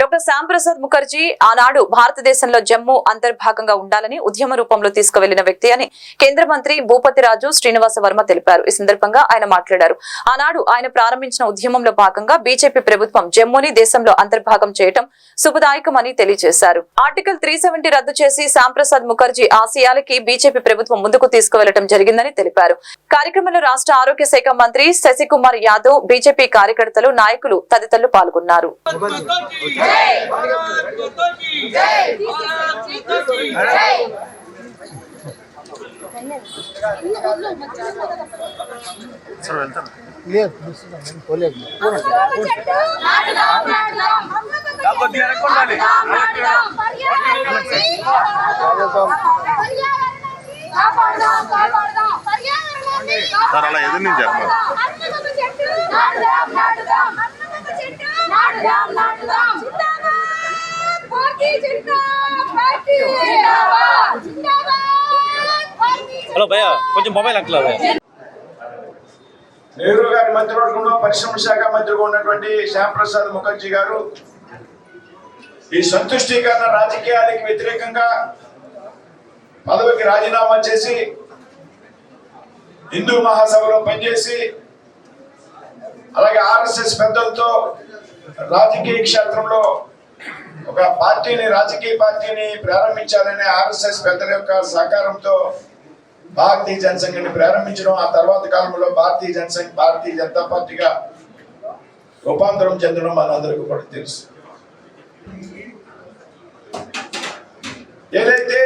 Doctor Shyamprasad Mukherjee ఆనాడు భారతదేశంలో జమ్మూ అంతర్భాగంగా ఉండాలని ఉద్యమ రూపంలో తీసుకువెళ్ళిన వ్యక్తి అని కేంద్ర మంత్రి భూపతి రాజు శ్రీనివాస వర్మ తెలిపారు. ఈ సందర్భంగా ఆయన మాట్లాడారు. ఆనాడు ఆయన ప్రారంభించిన ఉద్యమంలో భాగంగా బీజేపీ ప్రభుత్వం జమ్మూని దేశంలో అంతర్భాగం చేయటం శుభదాయకమని తెలియజేశారు. ఆర్టికల్ త్రీ రద్దు చేసి శ్యాంప్రసాద్ ముఖర్జీ ఆశయాలకి బీజేపీ ప్రభుత్వం ముందుకు తీసుకువెళ్ళడం జరిగిందని తెలిపారు. కార్యక్రమంలో రాష్ట్ర ఆరోగ్య శాఖ మంత్రి శశికుమార్ యాదవ్ బీజేపీ కార్యకర్తలు నాయకులు తదితరులు పాల్గొన్నారు. లేదు అలా ఎదురు నుంచి చెప్పాలి హలో భయ్య కొంచెం మొబైల్ అంకల్ భయ నెహ్రూ గారి మంత్రివర్గంలో పరిశ్రమ శాఖ మంత్రిగా ఉన్నటువంటి శ్యాంప్రసాద్ ముఖర్జీ గారు ఈ సంతుష్టీకరణ రాజకీయానికి వ్యతిరేకంగా పదవికి రాజీనామా చేసి హిందూ మహాసభలో పనిచేసి అలాగే ఆర్ఎస్ఎస్ పెద్దలతో రాజకీయ క్షేత్రంలో ఒక పార్టీని రాజకీయ పార్టీని ప్రారంభించాలనే ఆర్ఎస్ఎస్ పెద్దల యొక్క సహకారంతో భారతీయ జనసంఘని ప్రారంభించడం ఆ తర్వాత కాలంలో భారతీయ జనసంఘ భారతీయ జనతా పార్టీగా రూపాంతరం చెందడం మనందరికీ కూడా తెలుసు. ఏదైతే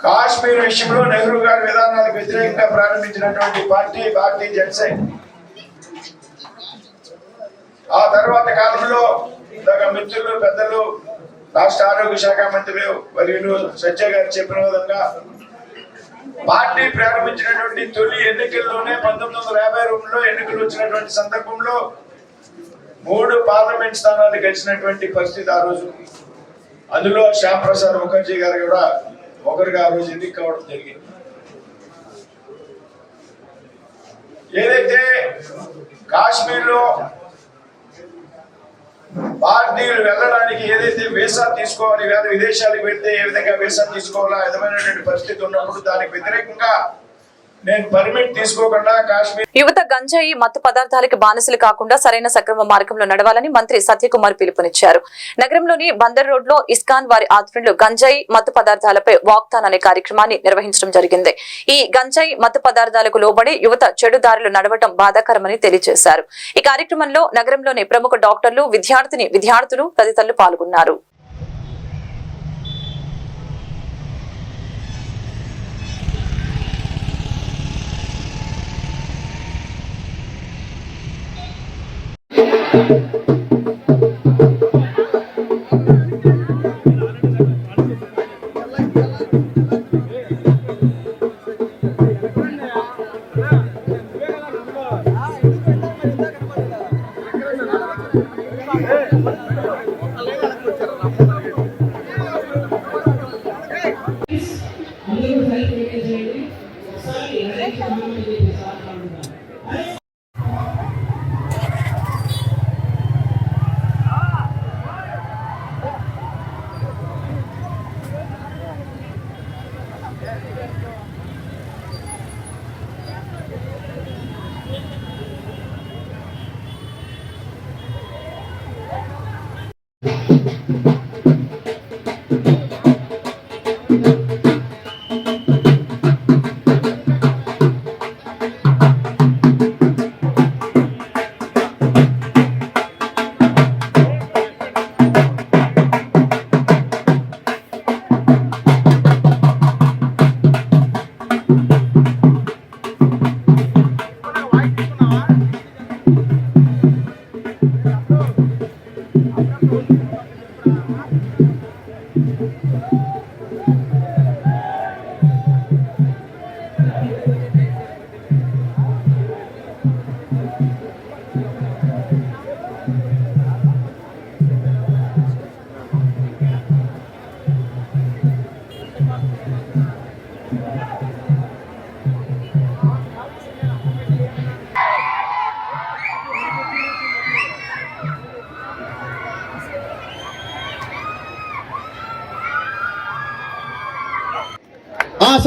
కాశ్మీర్ విషయంలో నెహ్రూ గారి విధానాలకు వ్యతిరేకంగా ప్రారంభించినటువంటి పార్టీ భారతీయ జనసంఘ్ ఆ తర్వాత కాలంలో ఇందాక మిత్రులు పెద్దలు రాష్ట్ర ఆరోగ్య శాఖ మంత్రులు మరియు సజ్జయ్ గారు చెప్పిన విధంగా పార్టీ ప్రారంభించినటువంటి తొలి ఎన్నికల్లోనే పంతొమ్మిది వందల యాభై రెండులో ఎన్నికలు వచ్చినటువంటి సందర్భంలో మూడు పార్లమెంట్ స్థానాలు గెలిచినటువంటి పరిస్థితి ఆ రోజు. అందులో శ్యామ్ ప్రసాద్ ముఖర్జీ గారు కూడా ఒకరిగా ఆ రోజు ఎన్నిక కావడం జరిగింది. ఏదైతే కాశ్మీర్లో భారతీయులు వెళ్ళడానికి ఏదైతే వీసా తీసుకోవాలి కాదు విదేశాలకు వెళ్తే ఏ విధంగా వీసా తీసుకోవాలా విధమైనటువంటి పరిస్థితి ఉన్నప్పుడు దానికి వ్యతిరేకంగా యువత గంజాయి మత్తు పదార్థాలకు బానిసలు కాకుండా సరైన సక్రమ మార్గంలో నడవాలని మంత్రి సత్యకుమార్ పిలుపునిచ్చారు. నగరంలోని బందర్ రోడ్లో ఇస్కాన్ వారి ఆధ్వర్యంలో గంజాయి మత్తు పదార్థాలపై వాక్తాన్ అనే కార్యక్రమాన్ని నిర్వహించడం జరిగింది. ఈ గంజాయి మత్తు పదార్థాలకు లోబడి యువత చెడు దారులు నడవటం బాధాకరమని తెలియజేశారు. ఈ కార్యక్రమంలో నగరంలోని ప్రముఖ డాక్టర్లు విద్యార్థిని విద్యార్థులు తదితరులు పాల్గొన్నారు.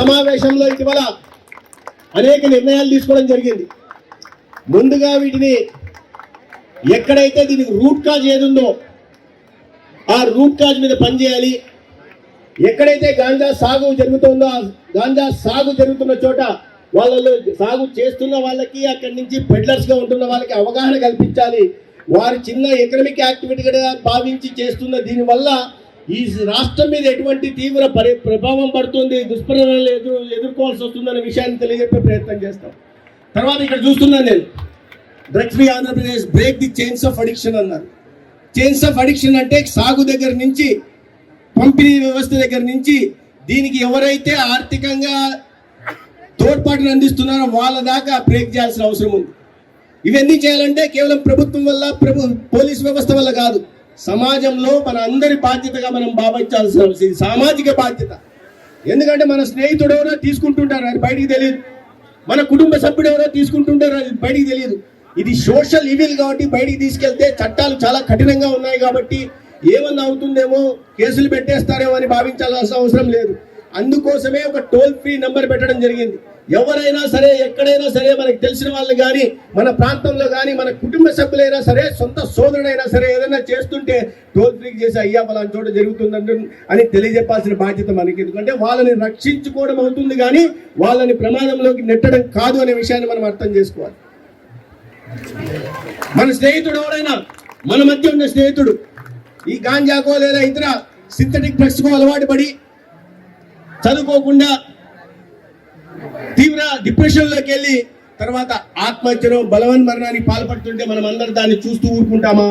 సమావేశంలో ఇటీవల అనేక నిర్ణయాలు తీసుకోవడం జరిగింది. ముందుగా వీటిని ఎక్కడైతే దీనికి రూట్ కాజ్ ఏది ఉందో ఆ రూట్ కాజ్ మీద పనిచేయాలి. ఎక్కడైతే గాంజా సాగు జరుగుతుందో గాంజా సాగు జరుగుతున్న చోట వాళ్ళలో సాగు చేస్తున్న వాళ్ళకి అక్కడి నుంచి పెడ్లర్స్గా ఉంటున్న వాళ్ళకి అవగాహన కల్పించాలి. వారు చిన్న ఎకనమిక్ యాక్టివిటీగా భావించి చేస్తున్న దీనివల్ల ఈ రాష్ట్రం మీద ఎటువంటి తీవ్ర పరి ప్రభావం పడుతుంది దుష్పరిణామాలు ఎదురు ఎదుర్కోవాల్సి వస్తుందనే విషయాన్ని తెలియజెప్పే ప్రయత్నం చేస్తాం. తర్వాత ఇక్కడ చూస్తున్నాను నేను. Drugs free Andhra Pradesh break the chains of addiction అన్నారు. చైన్స్ ఆఫ్ అడిక్షన్ అంటే సాగు దగ్గర నుంచి పంపిణీ వ్యవస్థ దగ్గర నుంచి దీనికి ఎవరైతే ఆర్థికంగా తోడ్పాటును అందిస్తున్నారో వాళ్ళ దాకా బ్రేక్ చేయాల్సిన అవసరం ఉంది. ఇవన్నీ చేయాలంటే కేవలం ప్రభుత్వం వల్ల ప్రభు పోలీస్ వ్యవస్థ వల్ల కాదు. సమాజంలో మన అందరి బాధ్యతగా మనం భావించాల్సిన అవసరం ఇది సామాజిక బాధ్యత. ఎందుకంటే మన స్నేహితుడు ఎవరో తీసుకుంటుంటారు అది బయటికి తెలియదు మన కుటుంబ సభ్యుడు ఎవరో తీసుకుంటుంటారు అది బయటికి తెలియదు ఇది సోషల్ ఈవిల్ కాబట్టి బయటికి తీసుకెళ్తే చట్టాలు చాలా కఠినంగా ఉన్నాయి కాబట్టి ఏమన్నా అవుతుందేమో కేసులు పెట్టేస్తారేమో అని భావించాల్సిన అవసరం లేదు. అందుకోసమే ఒక టోల్ ఫ్రీ నంబర్ పెట్టడం జరిగింది. ఎవరైనా సరే ఎక్కడైనా సరే మనకు తెలిసిన వాళ్ళు కానీ మన ప్రాంతంలో కానీ మన కుటుంబ సభ్యులైనా సరే సొంత సోదరుడైనా సరే ఏదైనా చేస్తుంటే టోల్ ఫ్రీ చేసి అయ్యా పలానా చోట జరుగుతుందంటే అని తెలియజెప్పాల్సిన బాధ్యత మనకి. ఎందుకంటే వాళ్ళని రక్షించుకోవడం అవుతుంది కానీ వాళ్ళని ప్రమాదంలోకి నెట్టడం కాదు అనే విషయాన్ని మనం అర్థం చేసుకోవాలి. మన స్నేహితుడు ఎవరైనా మన మధ్య ఉన్న స్నేహితుడు ఈ గాంజాకో లేదా ఇతర సింథటిక్ డ్రగ్స్కో అలవాటు పడి చదువుకోకుండా తీవ్ర డిప్రెషన్లోకి వెళ్ళి తర్వాత ఆత్మహత్యను బలవన్ మరణానికి పాల్పడుతుంటే మనం అందరు దాన్ని చూస్తూ ఊరుకుంటామా?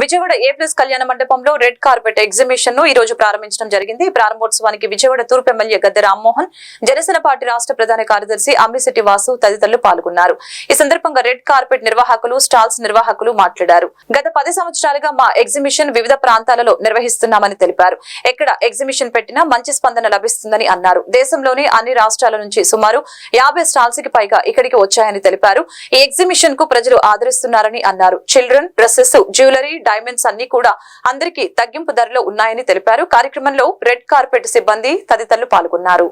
విజయవాడ ఏ ప్లస్ కళ్యాణ మండపంలో రెడ్ కార్పెట్ ఎగ్జిబిషన్ను ఈ రోజు ప్రారంభించడం జరిగింది. ప్రారంభోత్సవానికి విజయవాడ తూర్పు ఎమ్మెల్యే గద్దె రామ్మోహన్ జనసేన పార్టీ రాష్ట్ర ప్రధాన కార్యదర్శి అమ్మిశెట్టి వాసు తదితరులు పాల్గొన్నారు. ఈ సందర్భంగా రెడ్ కార్పెట్ నిర్వాహకులు స్టాల్స్ నిర్వాహకులు మాట్లాడారు. గత పది సంవత్సరాలుగా మా ఎగ్జిబిషన్ వివిధ ప్రాంతాలలో నిర్వహిస్తున్నామని తెలిపారు. ఎక్కడ ఎగ్జిబిషన్ పెట్టినా మంచి స్పందన లభిస్తుందని అన్నారు. దేశంలోని అన్ని రాష్ట్రాల నుంచి సుమారు యాభై స్టాల్స్కి పైగా ఇక్కడికి వచ్చాయని తెలిపారు. ఈ ఎగ్జిబిషన్కు ప్రజలు ఆదరిస్తున్నారని అన్నారు. చిల్డ్రన్ డ్రెస్సెస్ జ్యువెలరీ డైమండ్స్ అన్ని కూడా అందరికీ తగ్గింపు ధరలో ఉన్నాయని తెలిపారు. కార్యక్రమంలో రెడ్ కార్పెట్ సిబ్బంది తదితరులు పాల్గొన్నారు.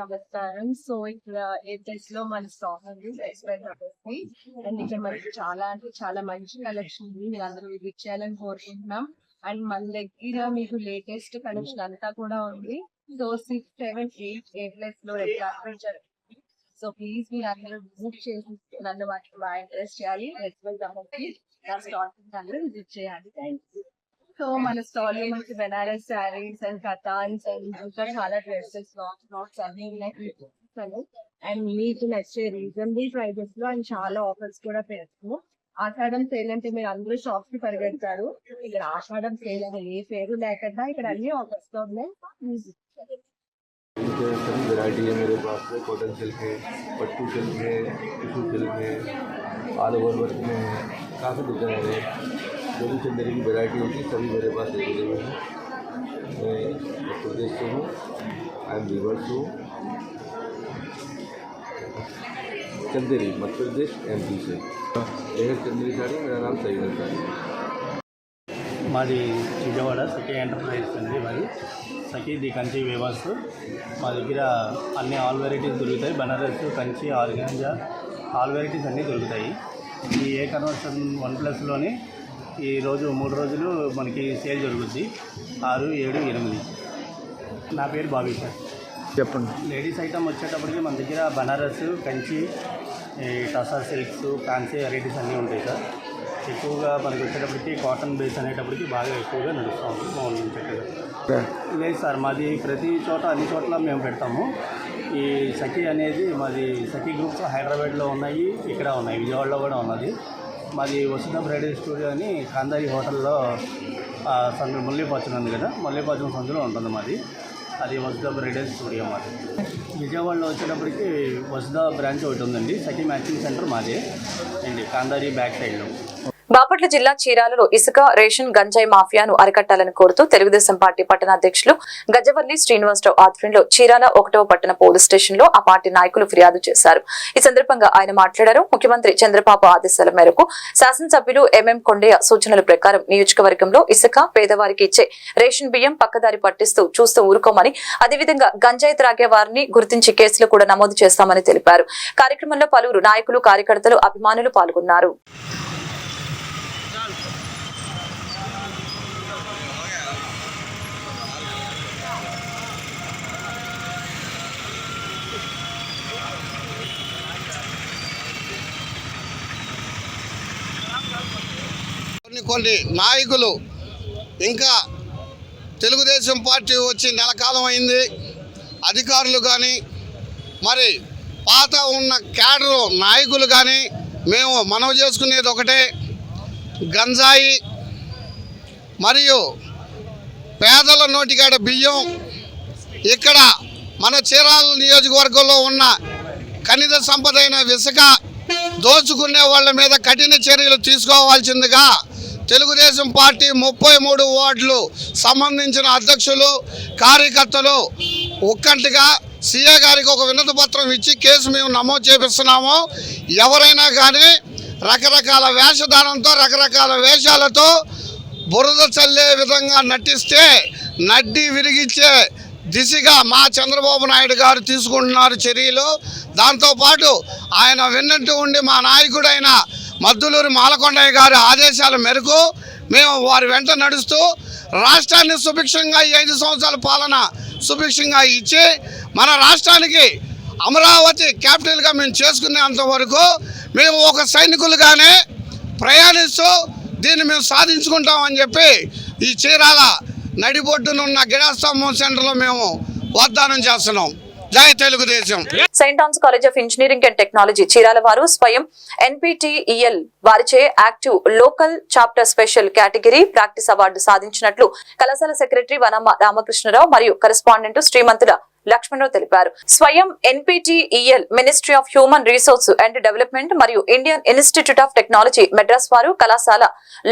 నమస్కారం సో ఇక్కడ ఏపీఎస్లో మన స్టాక్ ఉంది అండ్ ఇక్కడ మనకి చాలా అంటే చాలా మంచి కలెక్షన్ ఉంది. మీరు అందరూ విజిట్ చేయాలని కోరుకుంటున్నాం. అండ్ మన దగ్గర మీకు లేటెస్ట్ కలెక్షన్ అంతా కూడా ఉంది. సో సిక్స్ సెవెన్ ఎయిట్ ఏ లో రెడ్ జరుగుతుంది సో ప్లీజ్ మీరు అందరూ విజిట్ చేసి నన్ను వాటికి బాగా ఇంట్రెస్ట్ చేయాలి. ఎక్స్ప్రెస్ నా స్టాక్ అందరూ విజిట్ చేయాలి. థ్యాంక్ యూ సో మన స్టాల్ లో మనకి బెనారస్ శారీస్ అండ్ కథాన్స్ అండ్ ఇంకా చాలా డ్రెస్సెస్ లాట్స్ లాట్స్ అన్ని ఉన్నాయి అండ్ మీకు నచ్చే రీజనబుల్ ప్రైజెస్ లో అండ్ చాలా ఆఫర్స్ కూడా పెడతాము ఆషాఢం సేల్ అంటే మీరు అందరూ షాప్ కి పరిగెడతారు ఇక్కడ ఆషాఢం సేల్ అనే ఏ పేరు లేకుండా ఇక్కడ అన్ని ఆఫర్స్ తో ఉన్నాయి के सभी वैरायटी है मेरे पास में कॉटन सिल्क है पट्टू सिल्क है टिशू सिल्क है ऑल ओवर वर्क में काफ़ी दुकान है जो भी चंदरी की वैरायटी होती है सभी मेरे पास अवेलेबल है मैं उत्तर प्रदेश से हूँ आई एम रिवर्स हूँ चंदेरी मध्य प्रदेश एम पी से यह चंदेरी साड़ी मेरा नाम सईद साड़ी మాది విజయవాడ సఖీ ఎంటర్ప్రైజెస్ అండి మాది సఖీ ది కంచి వేవర్స్ మా దగ్గర అన్ని ఆల్ వెరైటీస్ దొరుకుతాయి Banaras Kanchi organza all varieties అన్నీ దొరుకుతాయి ఈ ఏ కన్వర్షన్ వన్ ప్లస్లోని ఈరోజు మూడు రోజులు మనకి సేల్ జరుగుద్ది. ఆరు ఏడు ఎనిమిది. నా పేరు బాబీ సార్. చెప్పండి. లేడీస్ ఐటమ్ వచ్చేటప్పటికి మన దగ్గర Banaras Kanchi tussar silks fancy varieties అన్నీ ఉంటాయి సార్. ఎక్కువగా మనకి వచ్చేటప్పటికి కాటన్ బేస్ అనేటప్పటికి బాగా ఎక్కువగా నడుస్తూ ఉంటుంది బాగుంటుంది చక్కగా లేదు సార్ మాది ప్రతి చోట అన్ని చోట్ల మేము పెడతాము. ఈ సఖీ అనేది మాది సఖీ గ్రూప్స్ హైదరాబాద్లో ఉన్నాయి ఇక్కడ ఉన్నాయి విజయవాడలో కూడా ఉన్నది. మాది వసుధ బ్రైడల్ స్టూడియో అని కాందారి హోటల్లో ఆ, సందు ఉంది కదా ముల్లిపాచం సందులో ఉంటుంది మాది. అది వసుధ బ్రైడల్ స్టూడియో మాది. విజయవాడలో వచ్చేటప్పటికి వసుధ బ్రాంచ్ ఒకటి ఉందండి సఖీ మ్యాచింగ్ సెంటర్ మాది అండి కాందారి బ్యాక్ సైడ్లో. బాపట్ల జిల్లా చీరాలలో ఇసుక రేషన్ గంజాయి మాఫియాను అరికట్టాలని కోరుతూ తెలుగుదేశం పార్టీ పట్టణ అధ్యక్షులు గజవల్లి శ్రీనివాసరావు ఆధ్వర్యంలో చీరాల ఒకటవ పట్టణ పోలీస్ స్టేషన్లో ఆ పార్టీ నాయకులు ఫిర్యాదు చేశారు. ఈ సందర్భంగా ఆయన మాట్లాడారు. ముఖ్యమంత్రి చంద్రబాబు ఆదేశాల మేరకు శాసనసభ్యులు ఎంఎం కొండయ్య సూచనల ప్రకారం నియోజకవర్గంలో ఇసుక పేదవారికి ఇచ్చే రేషన్ బియ్యం పక్కదారి పట్టిస్తూ చూస్తూ ఊరుకోమని అదేవిధంగా గంజాయి త్రాగే వారిని గుర్తించి కేసులు కూడా నమోదు చేస్తామని తెలిపారు. కార్యక్రమంలో పలువురు నాయకులు కార్యకర్తలు అభిమానులు పాల్గొన్నారు. కొన్ని నాయకులు ఇంకా తెలుగుదేశం పార్టీ వచ్చి నెల కాలం అయింది. అధికారులు కానీ మరి పాత ఉన్న క్యాడరు నాయకులు కానీ మేము మనవి చేసుకునేది ఒకటే గంజాయి మరియు పేదల నోటికాడ బియ్యం. ఇక్కడ మన చీరాల నియోజకవర్గంలో ఉన్న ఖనిజ సంపదైన విసక ఇసుక దోచుకునే వాళ్ళ మీద కఠిన చర్యలు తీసుకోవాల్సిందిగా తెలుగుదేశం పార్టీ ముప్పై మూడు వార్డులు సంబంధించిన అధ్యక్షులు కార్యకర్తలు ఒక్కంటిగా సీఏ గారికి ఒక వినతి పత్రం ఇచ్చి కేసు మేము నమోదు చేపిస్తున్నాము. ఎవరైనా కానీ రకరకాల వేషధారంతో రకరకాల వేషాలతో బురద చల్లే విధంగా నటిస్తే నడ్డి విరిగించే దిశగా మా చంద్రబాబు నాయుడు గారు తీసుకుంటున్నారు చర్యలు. దాంతోపాటు ఆయన విన్నట్టు ఉండి మా నాయకుడైన మద్దులూరు మాలకొండయ్య గారి ఆదేశాల మేరకు మేము వారి వెంట నడుస్తూ రాష్ట్రాన్ని సుభిక్షంగా ఈ ఐదు సంవత్సరాల పాలన సుభిక్షంగా ఇచ్చి మన రాష్ట్రానికి అమరావతి క్యాపిటల్గా మేము చేసుకునేంత వరకు మేము ఒక సైనికులుగానే ప్రయాణిస్తూ దీన్ని మేము సాధించుకుంటామని చెప్పి ఈ చీరాల నడిబొడ్డునున్న గిడాస్తంభం సెంటర్లో మేము వాగ్దానం చేస్తున్నాం. జై Telugu Desam. Saint Ann's college of engineering and technology Chirala వారు స్వయం ఎన్పిటిఈఎల్ వారిచే active local chapter special category practice award సాధించినట్లు కళాశాల సెక్రటరీ వనమ్మ రామకృష్ణరావు మరియు కరెస్పాండెంట్ శ్రీమంతుల లక్ష్మణరావు తెలిపారు. Swayam NPTEL ministry of human resource and development మరియు Indian institute of technology Madras వారు కళాశాల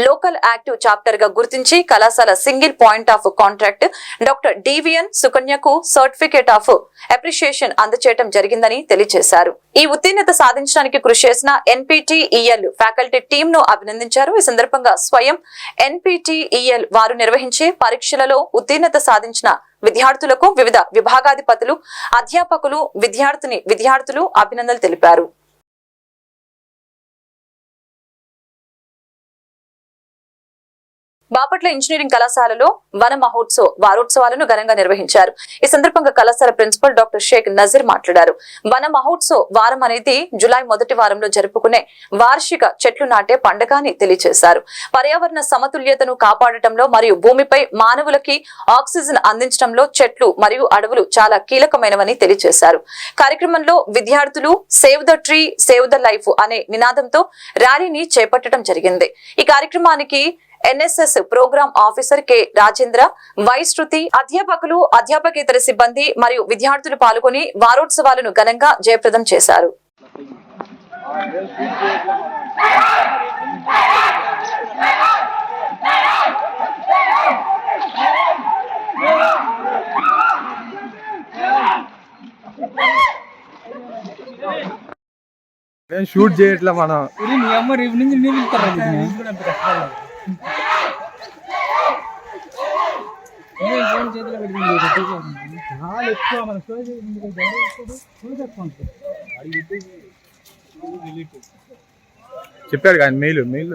local active చాప్టర్గా గుర్తించి కళాశాల single point of contract doctor DVN సుకన్యకు certificate of appreciation అందచేయడం జరిగిందని తెలియజేశారు. ఈ ఉత్తీర్ణత సాధించడానికి కృషి చేసిన ఎన్పిటిఈఎల్ ఫ్యాకల్టీ టీమ్ను అభినందించారు. ఈ సందర్భంగా స్వయం ఎన్పిటిఈఎల్ వారు నిర్వహించే పరీక్షలలో ఉత్తీర్ణత సాధించిన విద్యార్థులకు వివిధ విభాగాధిపతులు అధ్యాపకులు విద్యార్థిని విద్యార్థులు అభినందనలు తెలిపారు. బాపట్ల ఇంజనీరింగ్ కళాశాలలో వన మహోత్సవ వారోత్సవాలను ఘనంగా నిర్వహించారు. ఈ సందర్భంగా కళాశాల ప్రిన్సిపల్ డాక్టర్ షేక్ నజీర్ మాట్లాడారు. వన మహోత్సవ వారం అనేది జులై మొదటి వారంలో జరుపుకునే వార్షిక చెట్లు నాటే పండుగ అని తెలియజేశారు పర్యావరణ సమతుల్యతను కాపాడటంలో మరియు భూమిపై మానవులకి ఆక్సిజన్ అందించడంలో చెట్లు మరియు అడవులు చాలా కీలకమైనవని తెలియజేశారు కార్యక్రమంలో విద్యార్థులు save the tree save the life అనే నినాదంతో ర్యాలీని చేపట్టడం జరిగింది. ఈ కార్యక్రమానికి NSS program officer K Rajendra Y Shruti అధ్యాపకులు అధ్యాపకేతర సిబ్బంది మరియు విద్యార్థులు పాల్గొని వారోత్సవాలను ఘనంగా జయప్రదం చేశారు. షూట్ చేయట్లా మనం. చెప్పాడు కానీ మెయిల్ మెయిల్.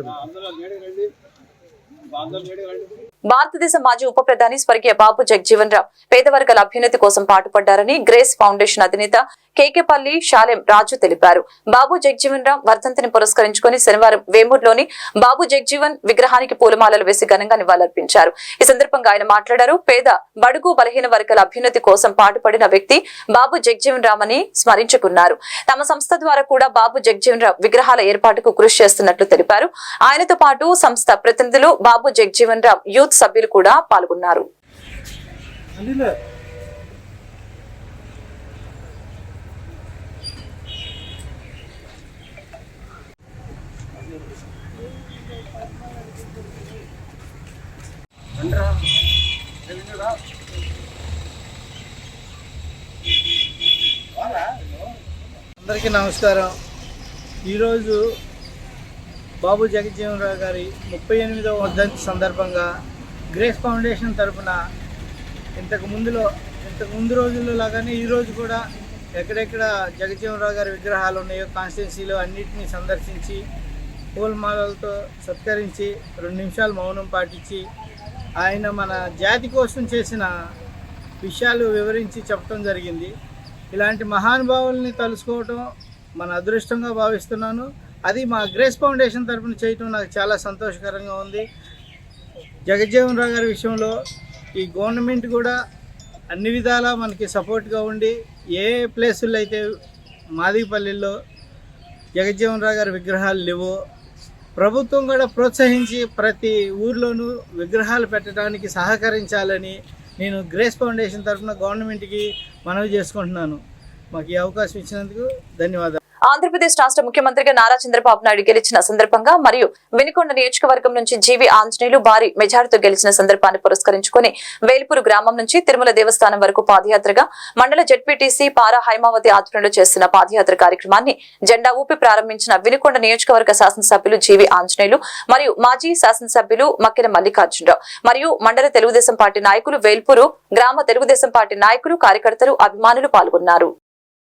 భారతదేశ మాజీ ఉప ప్రధాని స్వర్గీయ బాబు జగ్జీవన్ రావు పేదవర్గాల అభ్యున్నతి కోసం పాటుపడ్డారని గ్రేస్ ఫౌండేషన్ అధినేత కేకేపల్లి షాలెం రాజు తెలిపారు. బాబు జగ్జీవన్ రావు వర్ధంతిని పురస్కరించుకుని శనివారం వేమూరులోని బాబు జగ్జీవన్ విగ్రహానికి పూలమాలలు వేసి ఘనంగా నివాళులర్పించారు. ఈ సందర్భంగా ఆయన మాట్లాడారు. పేద బడుగు బలహీన వర్గాల అభ్యున్నతి కోసం పాటుపడిన వ్యక్తి బాబు జగ్జీవన్ రామ్ అని స్మరించుకున్నారు. తమ సంస్థ ద్వారా కూడా బాబు జగజీవన్ రావు విగ్రహాల ఏర్పాటుకు కృషి చేస్తున్నట్లు తెలిపారు. ఆయనతో పాటు సంస్థ ప్రతినిధులు బాబు జగజీవన్ రామ్ యూత్ సభ్యులు కూడా పాల్గొన్నారు. అందరికీ నమస్కారం. ఈరోజు బాబు జగజ్జీవనరావు గారి ముప్పై ఎనిమిదవ వర్ధంతి సందర్భంగా గ్రేస్ ఫౌండేషన్ తరపున ఇంతకు ముందులో ఇంతకు ముందు రోజుల్లో లాగానే ఈరోజు కూడా ఎక్కడెక్కడ జగజీవనరావు గారి విగ్రహాలు ఉన్నాయో కాన్స్టిట్యున్సీలో అన్నింటినీ సందర్శించి పూలమాలలతో సత్కరించి రెండు నిమిషాలు మౌనం పాటించి ఆయన మన జాతి కోసం చేసిన విషయాలు వివరించి చెప్పడం జరిగింది. ఇలాంటి మహానుభావుల్ని తలుసుకోవటం మన అదృష్టంగా భావిస్తున్నాను. అది మా గ్రేస్ ఫౌండేషన్ తరపున చేయటం నాకు చాలా సంతోషకరంగా ఉంది. జగజ్జీవన్ రావు గారి విషయంలో ఈ గవర్నమెంట్ కూడా అన్ని విధాలా మనకి సపోర్ట్గా ఉండి ఏ ప్లేసుల్లో అయితే మాదిపల్లిలో జగజ్జీవన్ రావు గారి విగ్రహాలు లేవో ప్రభుత్వం కూడా ప్రోత్సహించి ప్రతి ఊర్లోనూ విగ్రహాలు పెట్టడానికి సహకరించాలని నేను గ్రేస్ ఫౌండేషన్ తరఫున గవర్నమెంట్కి మనవి చేసుకుంటున్నాను. మాకు ఈ అవకాశం ఇచ్చినందుకు ధన్యవాదాలు. ఆంధ్రప్రదేశ్ రాష్ట్ర ముఖ్యమంత్రిగా నారా చంద్రబాబు నాయుడు గెలిచిన సందర్భంగా మరియు వినుకొండ నియోజకవర్గం నుంచి జీవి ఆంజనేయులు భారీ మెజారిటీతో గెలిచిన సందర్భాన్ని పురస్కరించుకుని వేల్పూరు గ్రామం నుంచి తిరుమల దేవస్థానం వరకు పాదయాత్రగా మండల జెడ్పీటీసీ పారా హైమావతి ఆధ్వర్యంలో చేస్తున్న పాదయాత్ర కార్యక్రమాన్ని జెండా ఊపి ప్రారంభించిన వినుకొండ నియోజకవర్గ శాసనసభ్యులు జీవి ఆంజనేయులు మరియు మాజీ శాసనసభ్యులు మక్కిన మల్లికార్జునరావు మరియు మండల తెలుగుదేశం పార్టీ నాయకులు వేల్పూరు గ్రామ తెలుగుదేశం పార్టీ నాయకులు కార్యకర్తలు అభిమానులు పాల్గొన్నారు.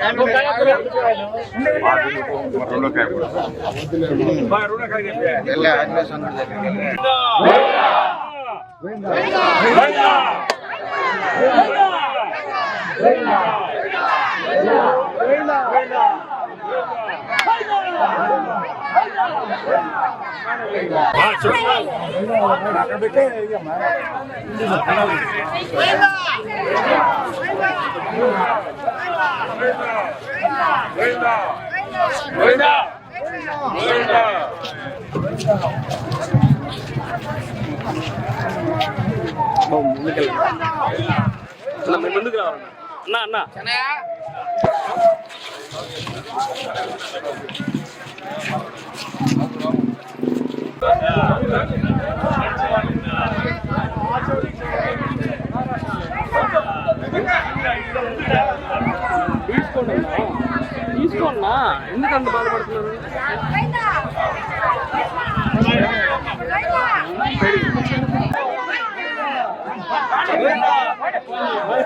రెండు ముందుకు రావాలి అన్న అన్న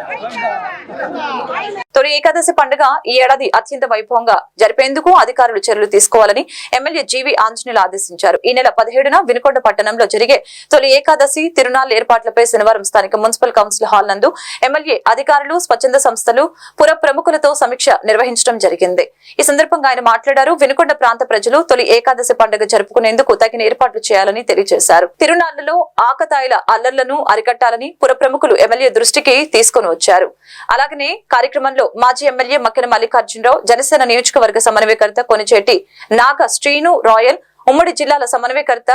తొలి ఏకాదశి పండుగ ఈ ఏడాది అత్యంత వైభవంగా జరిపేందుకు అధికారులు చర్యలు తీసుకోవాలని ఎమ్మెల్యే జీవి ఆంజనేయులు ఆదేశించారు. ఈ నెల పదిహేడున వినుకొండ పట్టణంలో జరిగే తొలి ఏకాదశి తిరునాళ్ళ ఏర్పాట్లపై శనివారం స్థానిక మున్సిపల్ కౌన్సిల్ హాల్ నందు ఎమ్మెల్యే అధికారులు స్వచ్ఛంద సంస్థలు పుర ప్రముఖులతో సమీక్ష నిర్వహించడం జరిగింది. ఈ సందర్భంగా ఆయన మాట్లాడారు. వినుకొండ ప్రాంత ప్రజలు తొలి ఏకాదశి పండుగ జరుపుకునేందుకు తగిన ఏర్పాట్లు చేయాలని తెలియజేశారు. తిరునాళ్ళలో ఆకతాయిల అల్లర్లను అరికట్టాలని పుర ప్రముఖులు ఎమ్మెల్యే దృష్టికి తీసుకుని వచ్చారు. అలాగనే కార్యక్రమంలో మాజీ మాజీ ఎమ్మెల్యే మక్కిన మల్లికార్జునరావు జనసేన నియోజకవర్గ సమన్వయకర్త కొనిచేటి నాగ శ్రీను రాయల్ ఉమ్మడి జిల్లాల సమన్వయకర్త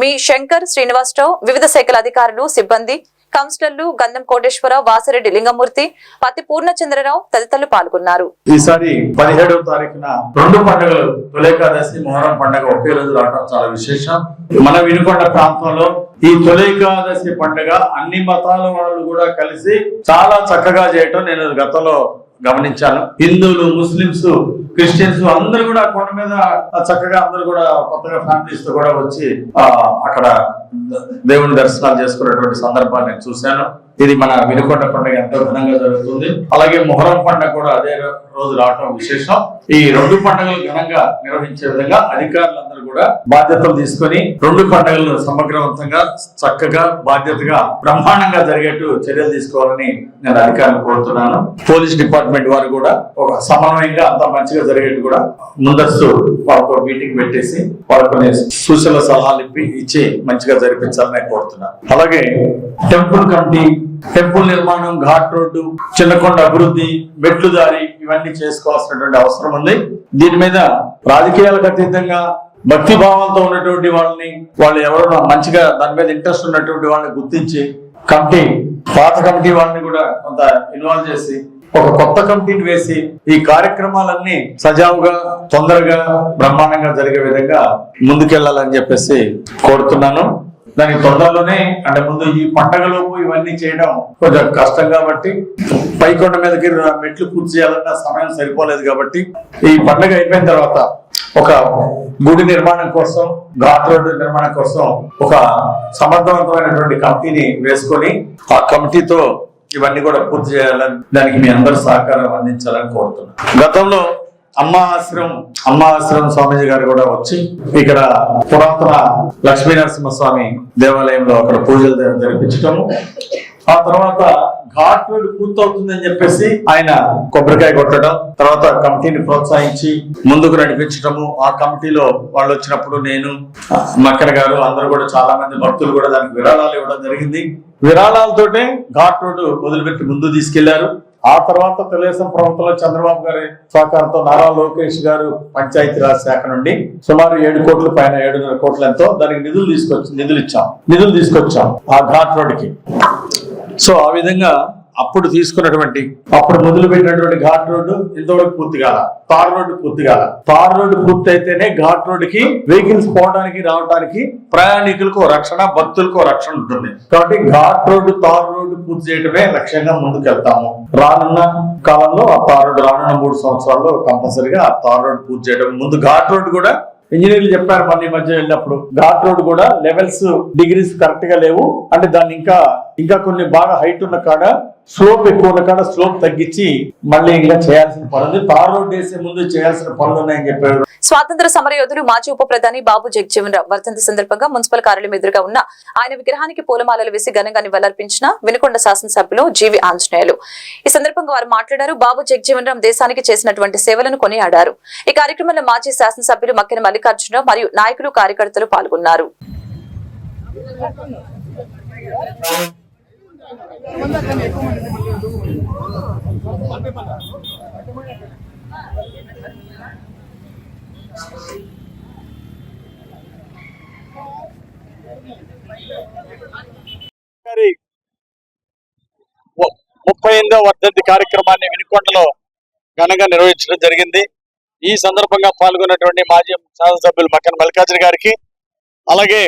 మీ శంకర్ శ్రీనివాసరావు వివిధ శాఖల అధికారులు సిబ్బంది కౌన్సిలర్లు గంధం కోటేశ్వరరావు వాసిరెడ్డి లింగమూర్తి పత్తి పూర్ణచంద్రరావు తదితరులు పాల్గొన్నారు. ఈసారి పదిహేడవ తారీఖున రెండు పండుగలు తొలేకాదశి మొహరం పండుగ ఒకే రోజు రావడం చాలా విశేషం. మన వినుకొండ ప్రాంతంలో ఈ తొలేకాదశి పండుగ అన్ని మతాల వాళ్ళు కూడా కలిసి చాలా చక్కగా చేయటం నేను గతంలో గమనించాను. హిందువులు ముస్లింస్ క్రిస్టియన్స్ అందరూ కూడా కొండ మీద చక్కగా అందరూ కూడా కొత్తగా ఫ్యామిలీస్తో కూడా వచ్చి ఆ, అక్కడ దేవుని దర్శనాలు చేసుకునేటువంటి సందర్భాన్ని నేను చూశాను. ఇది మన వినుకొండ పండుగ ఎంతో ఘనంగా జరుగుతుంది. అలాగే మొహరం పండుగ కూడా అదే రోజు రావటం విశేషం. ఈ రెండు పండుగలు ఘనంగా నిర్వహించే విధంగా అధికారులందరూ కూడా బాధ్యతలు తీసుకొని రెండు పండుగలను సమగ్రవంతంగా చక్కగా బాధ్యతగా బ్రహ్మాండంగా జరిగేట్టు చర్యలు తీసుకోవాలని నేను అధికారులు కోరుతున్నాను. పోలీస్ డిపార్ట్మెంట్ వారు కూడా ఒక సమన్వయంగా అంత మంచిగా జరిగేట్టు కూడా ముందస్తు వాళ్ళతో మీటింగ్ పెట్టేసి వాళ్ళకు కొన్ని సూచనల సలహాలు ఇప్పి ఇచ్చి మంచిగా జరిపించాలని కోరుతున్నాను. అలాగే టెంపుల్ కమిటీ టెంపుల్ నిర్మాణం ఘాట్ రోడ్డు చిన్నకొండ అభివృద్ధి మెట్లు దారి ఇవన్నీ చేసుకోవాల్సినటువంటి అవసరం ఉంది. దీని మీద రాజకీయాలకు అతీతంగా భక్తి భావంతో ఉన్నటువంటి వాళ్ళని వాళ్ళు ఎవరైనా మంచిగా దాని మీద ఇంట్రెస్ట్ ఉన్నటువంటి వాళ్ళని గుర్తించి కమిటీ పాత కమిటీ వాళ్ళని కూడా కొంత ఇన్వాల్వ్ చేసి ఒక కొత్త కమిటీని వేసి ఈ కార్యక్రమాలన్నీ సజావుగా తొందరగా బ్రహ్మాండంగా జరిగే విధంగా ముందుకెళ్ళాలని చెప్పేసి కోరుతున్నాను. దానికి తొందరలోనే అంటే ముందు ఈ పండగలోపు ఇవన్నీ చేయడం కొంచెం కష్టం కాబట్టి పైకొండ మీదకి మెట్లు పూర్తి చేయాలన్న సమయం సరిపోలేదు కాబట్టి ఈ పండగ అయిపోయిన తర్వాత ఒక గుడి నిర్మాణం కోసం ఘాట్ రోడ్డు నిర్మాణం కోసం ఒక సమర్థవంతమైనటువంటి కమిటీని వేసుకొని ఆ కమిటీతో ఇవన్నీ కూడా పూర్తి చేయాలని దానికి మీ అందరూ సహకారం అందించాలని కోరుతున్నాను. గతంలో అమ్మ ఆశ్రమం అమ్మ ఆశ్రమం స్వామీజీ గారు కూడా వచ్చి ఇక్కడ పురాతన లక్ష్మీ నరసింహస్వామి దేవాలయంలో అక్కడ పూజలు జరిపించటము. ఆ తర్వాత ఘాట్ రోడ్ పూర్తవుతుందని చెప్పేసి ఆయన కొబ్బరికాయ కొట్టడం తర్వాత కమిటీని ప్రోత్సహించి ముందుకు నడిపించడము ఆ కమిటీలో వాళ్ళు వచ్చినప్పుడు నేను మక్కన గారు అందరూ కూడా చాలా మంది భక్తులు కూడా దానికి విరాళాలు ఇవ్వడం జరిగింది. విరాళాలతోటే ఘాట్ రోడ్డు వదిలిపెట్టి ముందు తీసుకెళ్ళారు. ఆ తర్వాత తెలుగుదేశం ప్రభుత్వంలో చంద్రబాబు గారి సహకారంతో నారా లోకేష్ గారు పంచాయతీరాజ్ శాఖ నుండి సుమారు ఏడు కోట్ల పైన ఏడున్నర కోట్ల ఎంతో దానికి నిధులు తీసుకొచ్చి నిధులు ఇచ్చాం. నిధులు తీసుకొచ్చాం ఆ ఘాట్ రోడ్డుకి. సో ఆ విధంగా అప్పుడు తీసుకున్నటువంటి అప్పుడు మొదలు పెట్టినటువంటి ఘాట్ రోడ్డు ఇంతవరకు పూర్తి కాల. తార్ రోడ్డు పూర్తి కాల. తార్ రోడ్డు పూర్తి అయితేనే ఘాట్ రోడ్డుకి వెహికల్స్ పోవడానికి రావడానికి ప్రయాణికులకు రక్షణ భక్తులకు రక్షణ ఉంటుంది. కాబట్టి ఘాట్ రోడ్డు తార్ రోడ్డు పూర్తి చేయడమే లక్ష్యంగా ముందుకెళ్తాము. రానున్న కాలంలో ఆ తార్ రోడ్డు రానున్న మూడు సంవత్సరాల్లో కంపల్సరీగా ఆ తార్ రోడ్డు పూర్తి చేయడం. ముందు ఘాట్ రోడ్డు కూడా ఇంజనీర్లు చెప్పారు మన ఈ మధ్య వెళ్ళినప్పుడు. ఘాట్ రోడ్ కూడా లెవెల్స్ డిగ్రీస్ కరెక్ట్గా లేవు. అంటే దాన్ని ఇంకా ఇంకా కొన్ని బాగా హైట్ ఉన్న కాడ స్లోప్ ఎక్కువ ఉన్న కాడ స్లోప్ తగ్గించి మళ్ళీ ఇంకా చేయాల్సిన పనులు. తార్ రోడ్ వేసే ముందు చేయాల్సిన పనులు ఉన్నాయని చెప్పారు స్వాతంత్ర సమరయోధులు మాజీ ఉప ప్రధాని బాబు జగజీవన్ రావు. వర్ధంతి సందర్భంగా మున్సిపల్ కార్యాలయం ఎదురుగా ఉన్న ఆయన విగ్రహానికి పూలమాలలు వేసి ఘనంగా నివాళులర్పించిన వినుకొండ శాసనసభ్యులు జీవి ఆంజనేయులు. ఈ సందర్భంగా వారు మాట్లాడారు. బాబు జగజీవన్ రామ్ దేశానికి చేసినటువంటి సేవలను కొనియాడారు. ఈ కార్యక్రమంలో మాజీ శాసనసభ్యులు మక్కిన మల్లికార్జునరావు మరియు నాయకులు కార్యకర్తలు పాల్గొన్నారు. ముప్పై ఎనిమిదో ఎనిమిదవ వర్ధంతి కార్యక్రమాన్ని వినుకొండలో ఘనంగా నిర్వహించడం జరిగింది. ఈ సందర్భంగా పాల్గొన్నటువంటి మాజీ శాసనసభ్యులు మక్కన మల్లికార్జున గారికి అలాగే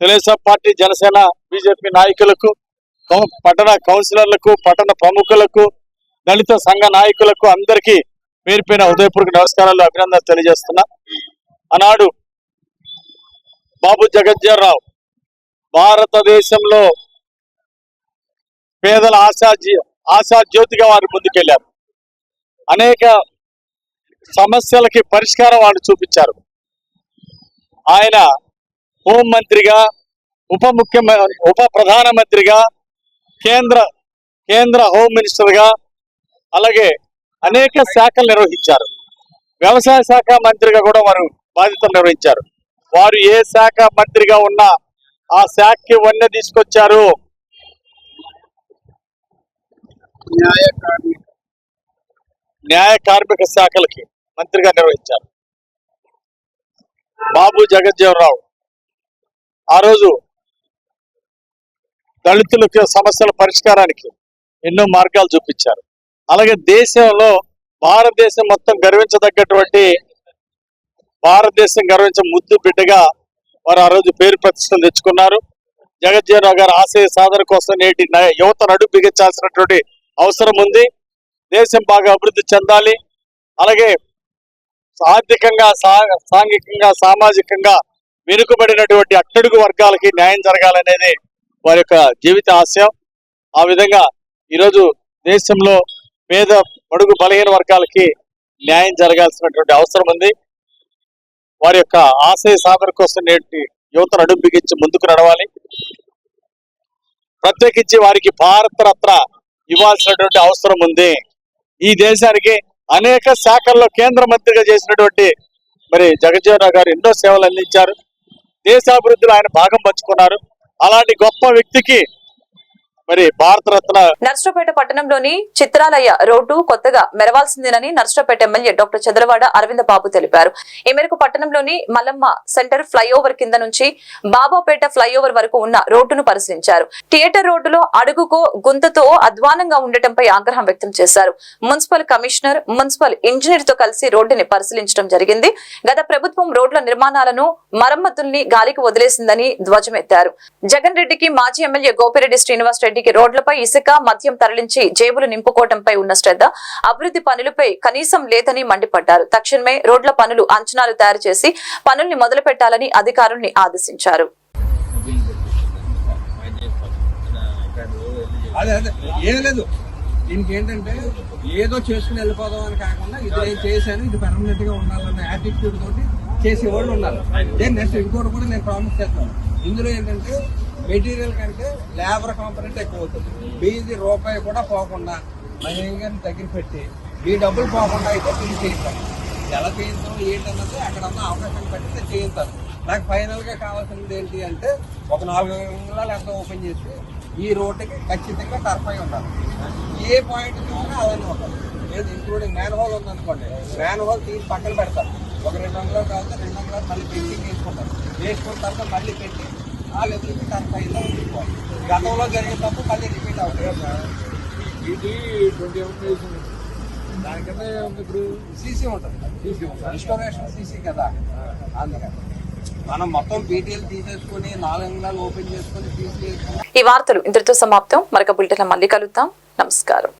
తెలుగుదేశం పార్టీ జనసేన బీజేపీ నాయకులకు పట్టణ కౌన్సిలర్లకు పట్టణ ప్రముఖులకు దళిత సంఘ నాయకులకు అందరికీ పేరుపైన హృదయపూర్వక నమస్కారాలు అభినందనలు తెలియజేస్తున్నా. ఆనాడు బాబు జగజ్జీవనరావు భారతదేశంలో పేదల ఆశా జీ- ఆశా జ్యోతిగా వారు ముందుకెళ్ళారు అనేక సమస్యలకి పరిష్కారం వాళ్ళు చూపించారు. ఆయన హోంమంత్రిగా ఉప ముఖ్యమంత్రి ఉప ప్రధానమంత్రిగా కేంద్ర కేంద్ర హోం మినిస్టర్గా అలాగే అనేక శాఖలు నిర్వహించారు. వ్యవసాయ శాఖ మంత్రిగా కూడా వారు బాధ్యతలు నిర్వహించారు. వారు ఏ శాఖ మంత్రిగా ఉన్నా ఆ శాఖకి వన్నె తీసుకొచ్చారు. న్యాయ కార్మిక న్యాయ కార్మిక శాఖలకి మంత్రిగా నిర్వహించారు. బాబు జగజ్జీవనరావు ఆ రోజు దళితులకు సమస్యల పరిష్కారానికి ఎన్నో మార్గాలు చూపించారు. అలాగే దేశంలో భారతదేశం మొత్తం గర్వించదగ్గటువంటి భారతదేశం గర్వించే ముద్దు బిడ్డగా వారు ఆ రోజు పేరు ప్రతిష్టలు తెచ్చుకున్నారు. జగజ్జీవన్ గారు ఆశయ సాధన కోసం నేటి న- యువత నడుపు బిగించాల్సినటువంటి అవసరం ఉంది. దేశం బాగా అభివృద్ధి చెందాలి. అలాగే ఆర్థికంగా సా- సాంఘికంగా సామాజికంగా వెనుకబడినటువంటి అట్టడుగు వర్గాలకి న్యాయం జరగాలనేది వారి యొక్క జీవిత ఆశయం ఆ విధంగా ఈరోజు దేశంలో పేద బడుగు బలహీన వర్గాలకి న్యాయం జరగాల్సినటువంటి అవసరం ఉంది. వారి యొక్క ఆశయ సాధన కోసం నేటి యువతను అడుగు బిగించి ముందుకు నడవాలి. ప్రత్యేకించి వారికి భారతరత్న ఇవ్వాల్సినటువంటి అవసరం ఉంది. ఈ దేశానికి అనేక శాఖల్లో కేంద్ర మంత్రిగా చేసినటువంటి మరి జగజ్జీవనరావు గారు ఎన్నో సేవలు అందించారు. దేశాభివృద్ధిలో ఆయన భాగం పంచుకున్నారు. అలాంటి గొప్ప వ్యక్తికి మరి భారతరత్న నర్సరావుపేట పట్టణంలోని చిత్రాలయ రోడ్డు కొత్తగా మెరవాల్సిందేనని నర్సరావుపేట ఎమ్మెల్యే డాక్టర్ చంద్రవాడ అరవింద బాబు తెలిపారు. ఈ మేరకు పట్టణంలోని మల్లమ్మ సెంటర్ ఫ్లైఓవర్ కింద నుంచి బాబాపేట ఫ్లైఓవర్ వరకు ఉన్న రోడ్డును పరిశీలించారు. థియేటర్ రోడ్డులో అడుగుకు గుంతతో అధ్వానంగా ఉండటంపై ఆగ్రహం వ్యక్తం చేశారు. మున్సిపల్ కమిషనర్ మున్సిపల్ ఇంజనీర్తో కలిసి రోడ్డుని పరిశీలించడం జరిగింది. గత ప్రభుత్వం రోడ్ల నిర్మాణాలను మరమ్మతుల్ని గాలికి వదిలేసిందని ధ్వజమెత్తారు. జగన్ రెడ్డికి మాజీ ఎమ్మెల్యే గోపిరెడ్డి శ్రీనివాస్ రెడ్డికి రోడ్లపై ఇసుక మద్యం తరలించి జేబులు నింపుకోవడంపై ఉన్న శ్రద్ధ అభివృద్ధి పనులపై కనీసం లేదని మండిపడ్డారు. తక్షణమే రోడ్ల పనులు అంచనాలు తయారు చేసి పనుల్ని మొదలు పెట్టాలని అధికారుల్ని ఆదేశించారు. దీనికి ఏంటంటే ఏదో చేసుకుని వెళ్ళిపోదాం అని కాకుండా ఇది నేను చేశాను ఇది పర్మనెంట్గా ఉండాలన్న యాటిట్యూడ్ తోటి చేసే వాళ్ళు ఉన్నారు నేను నెక్స్ట్ ఇంకోటి కూడా నేను ప్రామిస్ చేస్తాను. ఇందులో ఏంటంటే మెటీరియల్ కంటే లేబర్ కాంపనెంట్ ఎక్కువ అవుతుంది బీది రూపాయి కూడా పోకుండా మహిళ గారిని దగ్గర పెట్టి ఈ డబ్బులు పోకుండా అయితే ఇది చేయిస్తాను ఎలా చేయించాం ఏంటన్నది అక్కడ ఉన్న అవకాశం బట్టి చేయిస్తాను నాకు ఫైనల్గా కావాల్సింది ఏంటి అంటే ఒక నాలుగు అంగుళాలు ఎంత ఓపెన్ చేసి ఈ రోడ్డుకి ఖచ్చితంగా టర్ఫై ఉండాలి. ఏ పాయింట్ చూసినా అదని ఉంటుంది లేదు ఇంక్లూడింగ్ మ్యాన్ హోల్ ఉందనుకోండి. మ్యాన్ హోల్ తీసి పక్కన పెడతారు. ఒక రెండు వందలు కావాలంటే రెండు వందలు మళ్ళీ పెంచింగ్ వేసుకుంటారు వేసుకున్న తర్వాత మళ్ళీ పెట్టి ఆ లెవెల్కి టర్ఫై ఉంచుకోవాలి గతంలో జరిగిన తప్పు మళ్ళీ రిపీట్ అవుతుంది. ఇది ట్వంటీ దానికన్నా ఇప్పుడు? సీసీ ఉంటుంది. సీసీ ఉంటుంది రిస్టోరేషన్ సీసీ కదా. అందుకని. మనం మొత్తం బీటీఎల్ తీసేసుకొని నాలుగు ఓపెన్ చేసుకొని ఈ వార్తలు ఇంతటితో సమాప్తం. మరొక బులెటిన్ మళ్ళీ కలుద్దాం. నమస్కారం.